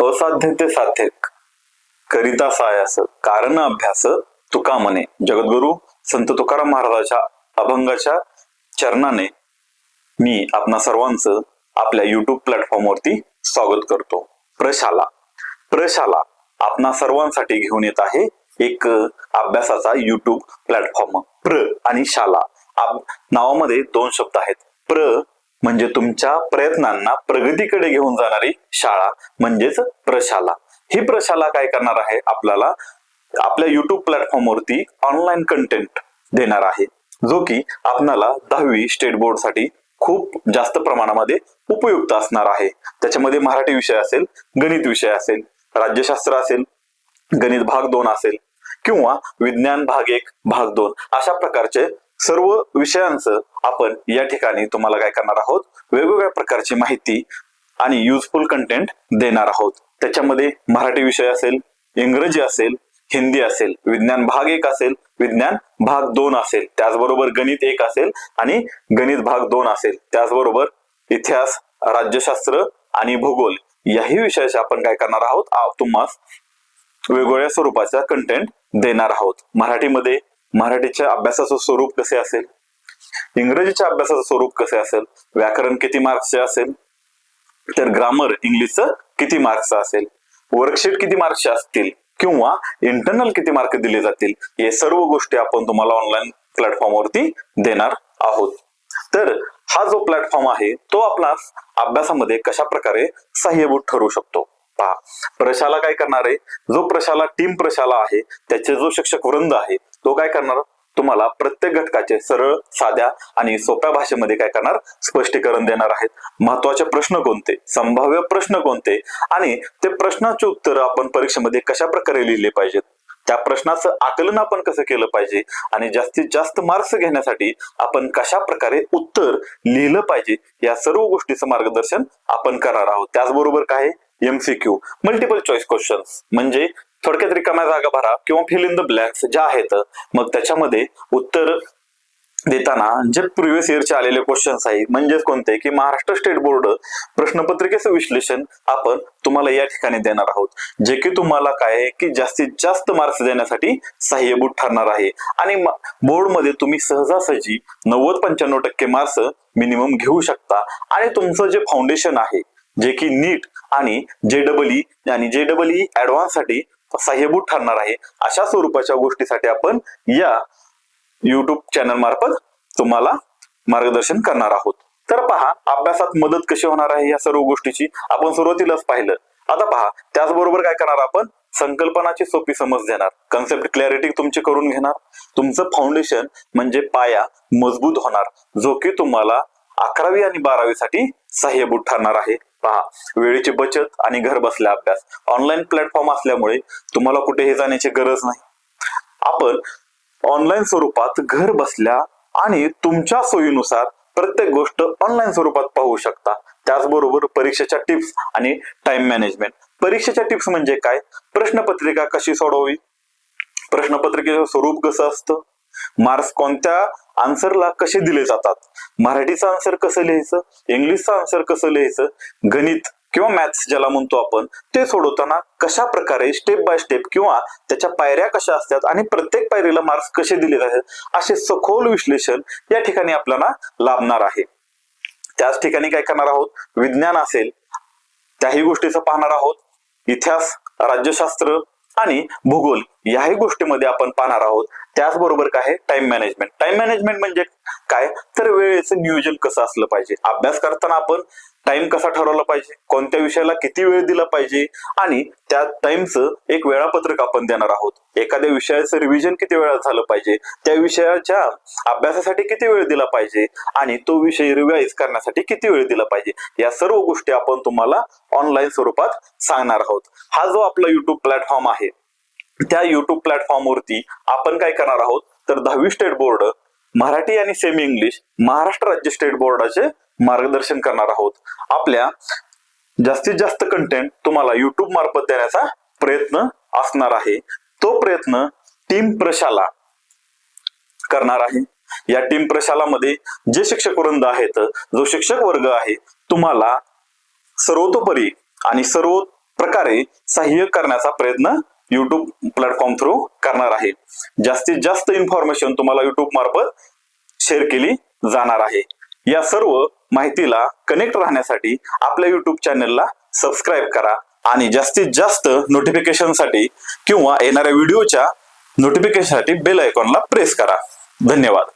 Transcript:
असाध्य ते साध्य करिता सायास कारण अभ्यास तुका म्हणे. जगद्गुरु संत तुकाराम महाराजाच्या अभंगाच्या चरणाने मी आपणा सर्वांचं आपल्या युट्यूब प्लॅटफॉर्मवरती स्वागत करतो. प्रशाला. प्रशाला आपणा सर्वांसाठी घेऊन येत आहे एक अभ्यासाचा युट्यूब प्लॅटफॉर्म प्र आणि शाला. नावामध्ये दोन शब्द आहेत. प्र म्हणजे तुमच्या प्रयत्नांना प्रगतीकडे घेऊन जाणारी शाळा म्हणजेच प्रशाला. ही प्रशाला काय करणार आहे? आपल्याला आपल्या युट्यूब प्लॅटफॉर्मवरती ऑनलाईन कंटेंट देणार आहे. जो की आपणाला दहावी स्टेट बोर्डसाठी खूप जास्त प्रमाणामध्ये उपयुक्त असणार आहे. त्याच्यामध्ये मराठी विषय असेल गणित विषय असेल राज्यशास्त्र असेल गणित भाग दोन असेल किंवा विज्ञान भाग एक भाग दोन अशा प्रकारचे सर्व विषयांचं आपण या ठिकाणी तुम्हाला काय करणार आहोत? वेगवेगळ्या प्रकारची माहिती आणि युजफुल कंटेंट देणार आहोत. त्याच्यामध्ये मराठी विषय असेल इंग्रजी असेल हिंदी असेल विज्ञान भाग एक असेल विज्ञान भाग दोन असेल त्याचबरोबर गणित एक असेल आणि गणित भाग दोन असेल. त्याचबरोबर इतिहास राज्यशास्त्र आणि भूगोल याही विषयाचे आपण काय करणार आहोत? तुम्हाला तुम्हास वेगवेगळ्या स्वरूपाचा कंटेंट देणार आहोत. मराठीमध्ये मराठीच्या अभ्यासाचं स्वरूप कसे असेल? इंग्रजीच्या अभ्यासाचं स्वरूप कसे असेल? व्याकरण किती मार्क्सचे असेल? तर ग्रामर इंग्लिशचं किती मार्क्सचं असेल? वर्कशीट किती मार्क्सचे असतील? किंवा इंटरनल किती मार्क दिले जातील? हे सर्व गोष्टी आपण तुम्हाला ऑनलाईन प्लॅटफॉर्मवरती देणार आहोत. तर हा जो प्लॅटफॉर्म आहे तो आपला अभ्यासामध्ये कशा प्रकारे सहाय्यभूत ठरू शकतो? पहा प्रशाला काय करणार आहे? जो प्रशाला टीम प्रशाला आहे त्याचे जो शिक्षक वृंद आहे तो काय करणार? तुम्हाला प्रत्येक घटकाचे सरळ साध्या आणि सोप्या भाषेमध्ये काय करणार? स्पष्टीकरण देणार आहेत. महत्त्वाचे प्रश्न कोणते? संभाव्य प्रश्न कोणते? आणि ते प्रश्नाचे उत्तर आपण परीक्षेमध्ये कशा प्रकारे लिहिले पाहिजेत? त्या प्रश्नाचं आकलन आपण कसं केलं पाहिजे? आणि जास्तीत जास्त मार्क्स घेण्यासाठी आपण कशा प्रकारे उत्तर लिहिलं पाहिजे? या सर्व गोष्टीचं मार्गदर्शन आपण करणार आहोत. त्याचबरोबर काय एमसीक्यू मल्टिपल चॉईस क्वेश्चन्स म्हणजे थोडक्यात रिकाम्या जागा भरा किंवा फिल इन द ब्लँक्स ज्या आहेत मग त्याच्यामध्ये उत्तर देताना जे प्रिव्हियस इयरचे आलेले क्वेश्चन्स आहेत म्हणजेच कोणते? की महाराष्ट्र स्टेट बोर्ड प्रश्नपत्रिकेचं विश्लेषण आपण तुम्हाला या ठिकाणी देणार आहोत जे की तुम्हाला काय आहे की जास्तीत जास्त मार्क्स देण्यासाठी सहाय्यभूत ठरणार आहे. आणि बोर्डमध्ये तुम्ही सहजासहजी नव्वद पंच्याण्णव टक्के मार्क्स मिनिमम घेऊ शकता. आणि तुमचं जे फाउंडेशन आहे जे की नीट आणि जे डबल ई आणि जे डबल ई ऍडव्हान्ससाठी सहाय्यभूत ठरणार आहे. अशा स्वरूपाच्या गोष्टीसाठी आपण या युट्यूब चॅनल मार्फत तुम्हाला मार्गदर्शन करणार आहोत. तर पहा अभ्यासात मदत कशी होणार आहे या सर्व गोष्टीची आपण सुरुवातीलाच पाहिलं. आता पहा त्याचबरोबर काय करणार आपण? संकल्पनाची सोपी समज देणार. कन्सेप्ट क्लॅरिटी तुमची करून घेणार. तुमचं फाउंडेशन म्हणजे पाया मजबूत होणार जो की तुम्हाला अकरावी आणि बारावी साठी सहाय्यभूत ठरणार आहे. पहा वेळेची बचत आणि घर बसल्या अभ्यास. ऑनलाईन प्लॅटफॉर्म असल्यामुळे तुम्हाला कुठेही जाण्याची गरज नाही. आपण ऑनलाईन स्वरूपात घर बसल्या आणि तुमच्या सोयीनुसार प्रत्येक गोष्ट ऑनलाईन स्वरूपात पाहू शकता. त्याचबरोबर परीक्षेच्या टिप्स आणि टाइम मॅनेजमेंट परीक्षेच्या टिप्स म्हणजे काय? प्रश्नपत्रिका कशी सोडवावी? प्रश्नपत्रिकेचं स्वरूप कसं असतं? मार्क्स कोणत्या आन्सरला कसे दिले जातात? मराठीचं आन्सर कसं लिहायचं? इंग्लिशचं आन्सर कसं लिहायचं? गणित किंवा मॅथ्स ज्याला म्हणतो आपण ते सोडवताना कशा प्रकारे स्टेप बाय स्टेप किंवा त्याच्या पायऱ्या कशा असतात आणि प्रत्येक पायरीला मार्क्स कसे दिले जातात असे सखोल विश्लेषण या ठिकाणी आपल्याला लाभणार आहे. त्याच ठिकाणी काय करणार आहोत? विज्ञान असेल. त्याही गोष्टीचं पाहणार आहोत. इतिहास राज्यशास्त्र आणि भूगोल याही गोष्टीमध्ये आपण पाहणार आहोत. त्याचबरोबर काय टाइम मॅनेजमेंट टाइम मॅनेजमेंट म्हणजे काय? तर वेळेचं नियोजन कसं असलं पाहिजे? अभ्यास करताना आपण टाइम कसा ठरवला पाहिजे? कोणत्या विषयाला किती वेळ दिला पाहिजे? आणि त्या टाइमचं एक वेळापत्रक आपण देणार आहोत. एखाद्या विषयाचं रिव्हिजन किती वेळा झालं पाहिजे? त्या विषयाच्या अभ्यासासाठी किती वेळ दिला पाहिजे? आणि तो विषय रिवाईज करण्यासाठी किती वेळ दिला पाहिजे? या सर्व गोष्टी आपण तुम्हाला ऑनलाईन स्वरूपात सांगणार आहोत. हा जो आपला युट्यूब प्लॅटफॉर्म आहे त्या युट्यूब प्लॅटफॉर्मवरती आपण काय करणार आहोत? तर दहावी स्टेट बोर्ड मराठी आणि सेमी इंग्लिश महाराष्ट्र राज्य स्टेट बोर्डाचे मार्गदर्शन करणार आहोत. आपल्या जास्तीत जास्त कंटेंट तुम्हाला युट्यूब मार्फत देण्याचा प्रयत्न असणार आहे. तो प्रयत्न टीम प्रशाला करणार आहे. या टीम प्रशालामध्ये जे शिक्षक वृंद आहेत जो शिक्षक वर्ग आहे तुम्हाला सर्वतोपरी आणि सर्व प्रकारे सहाय्य करण्याचा प्रयत्न युट्यूब प्लॅटफॉर्म थ्रू करणार आहे. जास्तीत जास्त इन्फॉर्मेशन तुम्हाला युट्यूब मार्फत शेअर केली जाणार आहे. या सर्व माहितीला कनेक्ट राहण्यासाठी आपल्या युट्यूब चॅनलला सबस्क्राईब करा आणि जास्तीत जास्त नोटिफिकेशनसाठी किंवा येणाऱ्या व्हिडिओच्या नोटिफिकेशनसाठी बेल आयकॉनला प्रेस करा. धन्यवाद.